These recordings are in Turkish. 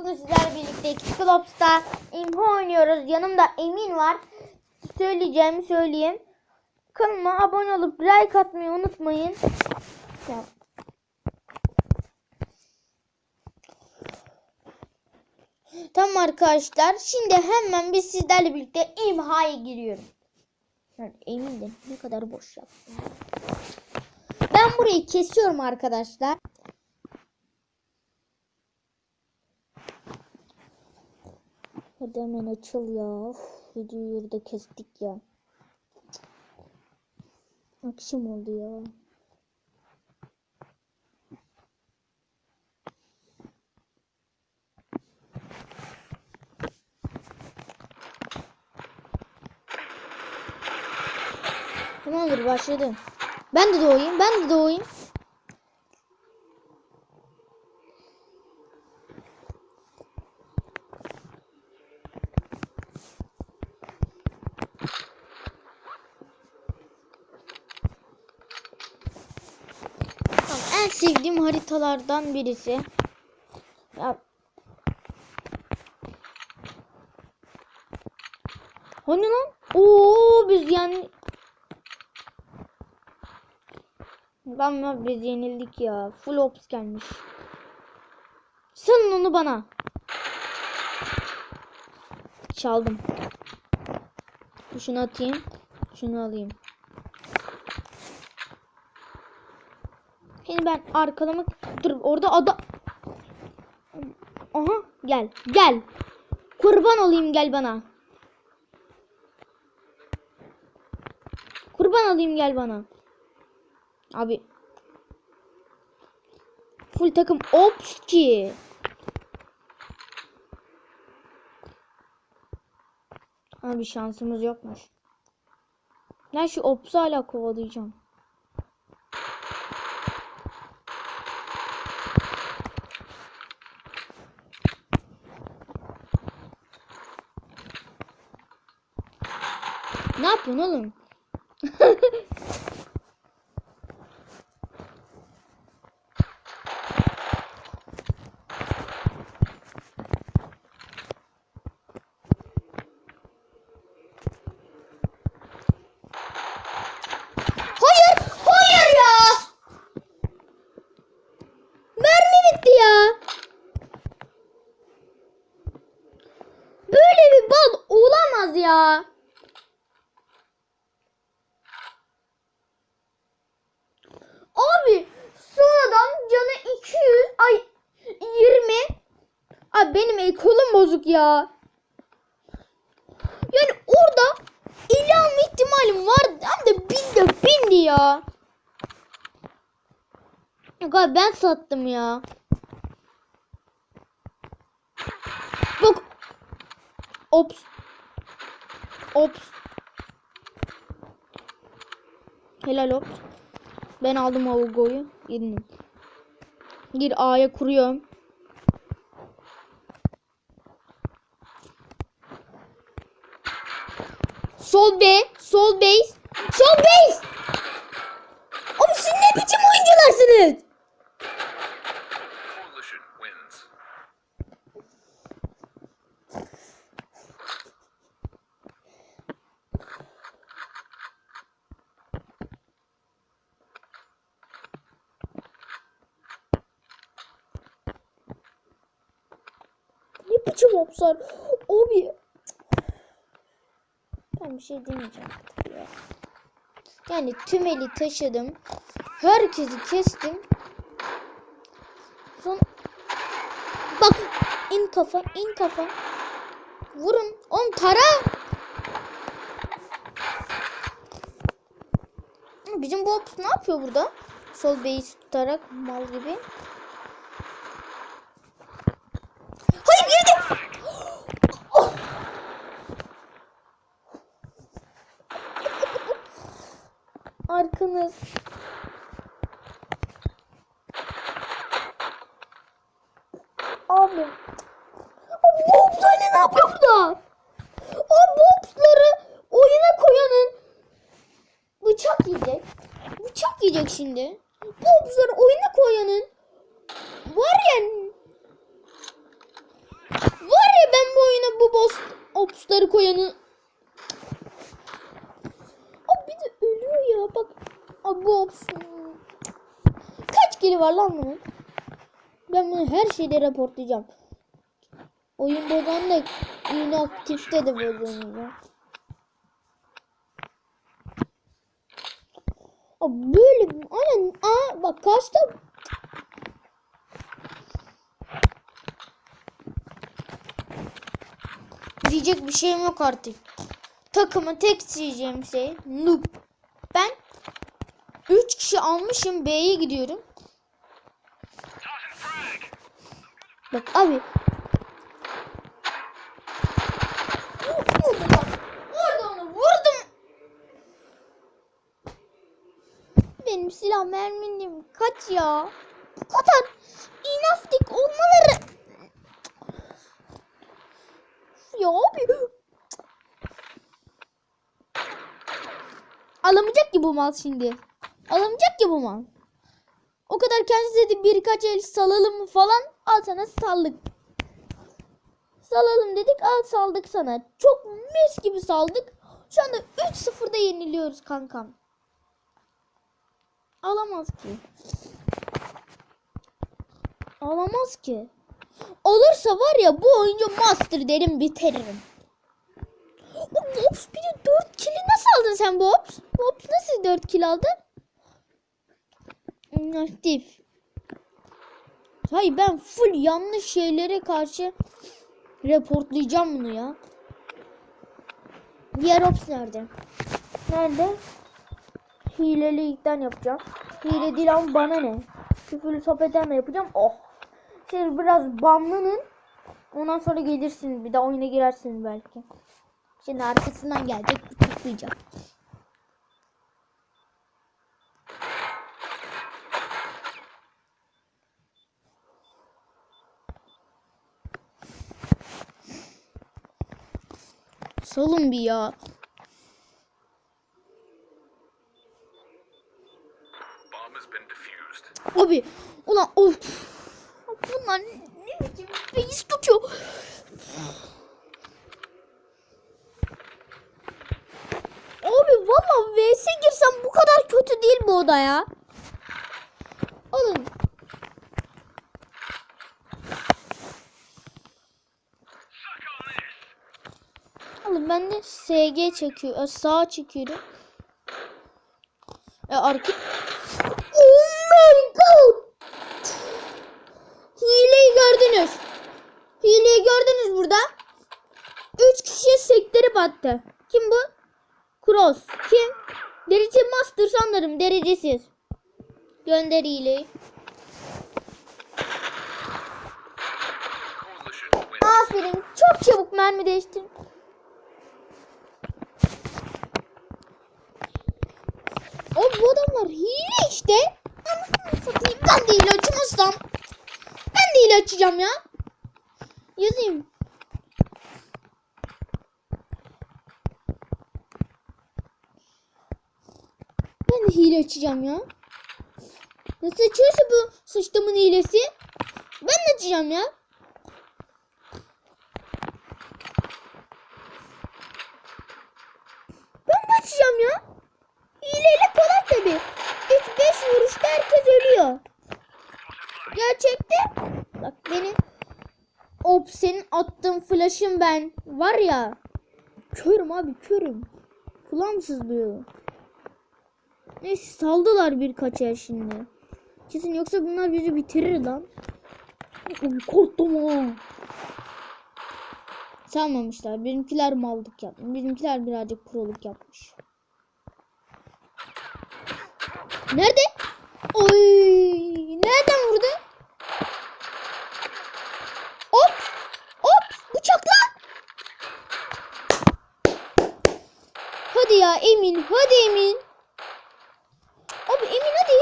Bugün sizlerle birlikte Xclops'ta imha oynuyoruz. Yanımda Emin var. Söyleyeceğimi söyleyeyim. Kanalıma abone olup like atmayı unutmayın. Tamam arkadaşlar. Şimdi hemen biz sizlerle birlikte imhaya giriyorum. Yani Emin de ne kadar boş yaptım. Ben burayı kesiyorum arkadaşlar. Hadi hemen açıl ya. Videoyu yurda kestik ya. Akşam oldu ya. Tamamdır başladım. Ben de doğayım. Ben de doğayım. Tamam, en sevdiğim haritalardan birisi. Ya. Hani lan? Oo biz yani Lan ya biz yenildik ya. Full ops gelmiş. Salın onu bana. Çaldım. Şunu atayım. Şunu alayım. Şimdi ben arkalamak... Dur orada ada... Aha gel gel. Kurban olayım gel bana. Kurban olayım gel bana. Abi. Full takım ops ki. Abi şansımız yokmuş. Ben şu ops'u hala kovalayacağım. Ne yapıyorsun? Hayır, hayır ya. Mermi bitti ya. Böyle bir bal olamaz ya. Abi sonradan canı 200 ay 20 El kolum bozuk ya. Yani orada ilan ihtimalim var hem de binde bindi ya. Yok ben sattım ya. Bak. Ops. Ops. Helal ops. Ben aldım Avugo'yu. Gir A'ya kuruyorum. Sol B, sol base, sol base. Oğlum siz ne biçim oyuncularsınız? Ne biçim opsar? Abi. Ben bir şey demeyeceğim ya. Yani tümeli taşıdım. Herkesi kestim. Son... Bak in kafa in kafa. Vurun. On tara. Bizim bu ne yapıyor burada? Sol base tutarak mal gibi. Hayır girdi. Oh! Arkanız. Abi. Bu opslar ne yapıyor burada? O bobsları oyuna koyanın bıçak yiyecek. Bıçak yiyecek şimdi. Bobsları oyuna koyanın var ya opsları koyanı. Abi bir de ölüyor ya bak. Abi bu ops. Kaç kili var lan bunun? Ben bunu her şeyde raportlayacağım. Oyun bozan da inaktifte de bozulmuyor. Böyle aynen aa bak kaçta diyecek bir şeyim yok artık. Takımı tek diyeceğim şey noob. Ben 3 kişi almışım B'ye gidiyorum. Bak abi. Orada onu vurdum. Benim silah merminim kaç ya? Bu kadar inaftik olmaları. Ya abi. Alamayacak ki bu mal şimdi. Alamayacak ki bu mal. O kadar kendisi dedi birkaç el salalım falan. Al sana saldık. Salalım dedik al saldık sana. Çok mis gibi saldık. Şu anda 3-0'da yeniliyoruz kankam. Alamaz ki. Alamaz ki. Olursa var ya bu oyuncu master derim bitiririm. O Bobs bir de 4 kili nasıl aldın sen Bobs? Bobs nasıl 4 kill aldın? Aktif. Hayır ben full yanlış şeylere karşı reportlayacağım bunu ya. Diğer ops nerede? Nerede? Hilelikten yapacağım. Hile değil ama bana ne? Küfürlü sohbetten yapacağım. Oh. Siz biraz banlanın. Ondan sonra gelirsiniz. Bir de oyuna girersiniz belki. Şimdi arkasından gelecek bıçaklayacak. Salın bir ya. Bomb has been defused. Abi ulan of. Bunlar ne biçim reis tutuyor. Abi valla vs girsem bu kadar kötü değil bu oda ya. SG çekiyor. e, Sağa çekiyorum. E arka Oh my god. Hileyi gördünüz. Hileyi gördünüz burada. Üç kişiye sektörü battı. Kim bu? Cross. Kim? Derece master sanırım. Derecesiz. Gönder hileyi. Aferin. Çok çabuk mermi değiştir. O bu adamlar hile işte. Ben de hile açamazsam. Ben de hile açacağım ya. Yazayım. Ben de hile açacağım ya. Nasıl açıyorsa bu sıçtımın hilesi. Ben de açacağım ya. Ben de açacağım ya. Hileyle kolay tabi. 3-5 vuruşta herkes ölüyor. Gerçekte bak benim Op senin attığın flash'ın ben var ya körüm abi körüm. Kulağım sızlıyor. Neyse saldılar birkaç yer şimdi. Kesin yoksa bunlar bizi bitirir lan. Oy, korktum ha. Sanmamışlar. Benimkiler mallık yapmış. Bizimkiler birazcık proluk yapmış. Nerede? Oy! Nereden vurdu? Ya Emin. Hadi Emin. Abi Emin hadi.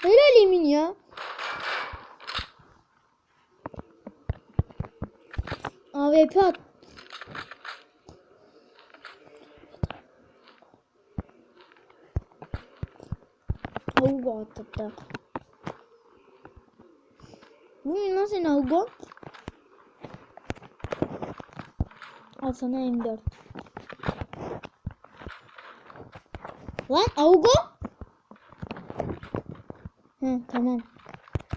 Helal Emin ya. AWP at. Avgo attı da. Bu ne lan senin Avgo? Al sana M4. Lan Augo. Hı tamam.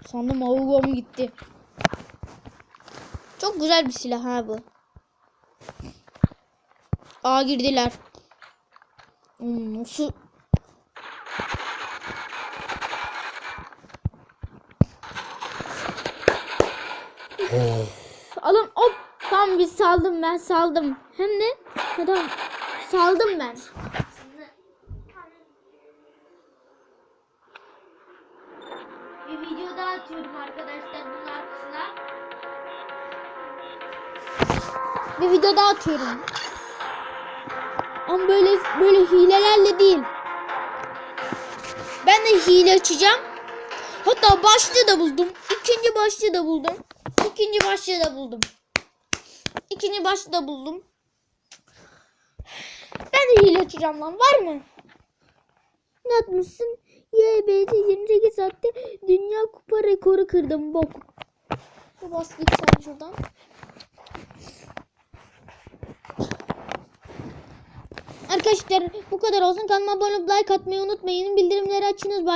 Sandım Augo mu gitti. Çok güzel bir silah ha bu. A girdiler. Hmm, nasıl? Alın hop. Tamam biz saldım ben saldım. Hem de tamam. Saldım ben. Bir video daha atıyorum arkadaşlar bunun arkasına. Bir video daha atıyorum. Ama böyle böyle hilelerle değil. Ben de hile açacağım. Hatta başlığı da buldum. İkinci başlığı da buldum. İkinci başlığı da buldum. İkinci başlığı da buldum. Ben de hile açacağım lan. Var mı? Ne atmışsın? YBC 28 saatte dünya kupa rekoru kırdım. Bok. Bas git sen şuradan. Arkadaşlar bu kadar olsun. Kanalıma abone olup like atmayı unutmayın. Bildirimleri açınız. Bye.